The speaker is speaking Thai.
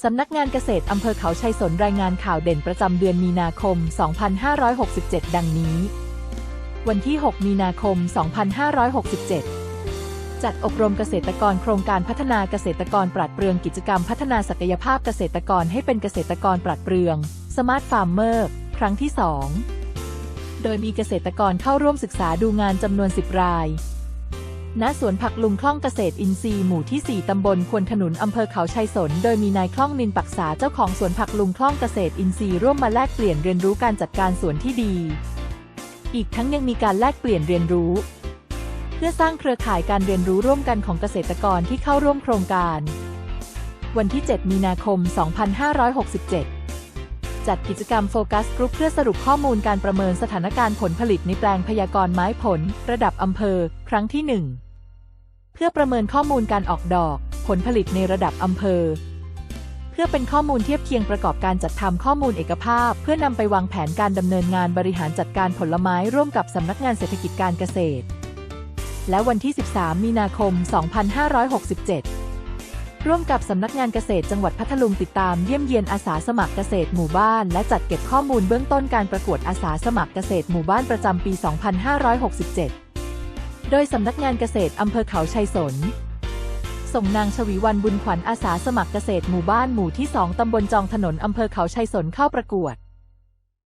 สำนักงานเกษตรอำเภอเขาชัยสนรายงานข่าวเด่นประจำเดือนมีนาคม 2567 ดังนี้ วันที่ 6 มีนาคม 2567 จัดอบรมเกษตรกรโครงการพัฒนาเกษตรกรปราดเปรืองกิจกรรมพัฒนาศักยภาพเกษตรกรให้เป็นเกษตรกรปราดเปรือง Smart Farmer ครั้งที่ 2 โดยมีเกษตรกรเข้าร่วมศึกษาดูงานจำนวน 10 ราย ณสวนผักลุงคล่องเกษตรอินทรีย์หมู่ที่ 4 ตำบลควนขนุน อำเภอเขาชัยสน โดยมีนายคล่องนินปักษาเจ้าของสวนผักลุงคล่องเกษตรอินทรีย์ร่วมมาแลกเปลี่ยนเรียนรู้การจัดการสวนที่ดี อีกทั้งยังมีการแลกเปลี่ยนเรียนรู้ เพื่อสร้างเครือข่ายการเรียนรู้ร่วมกันของเกษตรกรที่เข้าร่วมโครงการ วันที่ 7 มีนาคม 2567จัดกิจกรรมโฟกัสกรุ๊ปเพื่อสรุปข้อมูลการประเมินสถานการณ์ผลผลิตในแปลงพยากรณ์ไม้ผล ระดับอำเภอ ครั้งที่ 1 เพื่อประเมินข้อมูลการออกดอก ผลผลิตในระดับอำเภอ เพื่อเป็นข้อมูลเทียบเคียงประกอบการจัดทำข้อมูลเอกภาพ เพื่อนำไปวางแผนการดำเนินงานบริหารจัดการผลไม้ร่วมกับสำนักงานเศรษฐกิจการเกษตร และวันที่ 13 มีนาคม 2567ร่วมกับสำนักงานเกษตรจังหวัดพัทลุงติดตามเยี่ยมเยียนอาสาสมัครเกษตรหมู่บ้าน และจัดเก็บข้อมูลเบื้องต้นการประกวดอาสาสมัครเกษตรหมู่บ้านประจำปี 2567 โดยสำนักงานเกษตรอำเภอเขาชัยสน ส่งนางชวีวันบุญขวัญอาสาสมัครเกษตรหมู่บ้านหมู่ที่ 2 ตำบลจองถนนอำเภอเขาชัยสนเข้าประกวด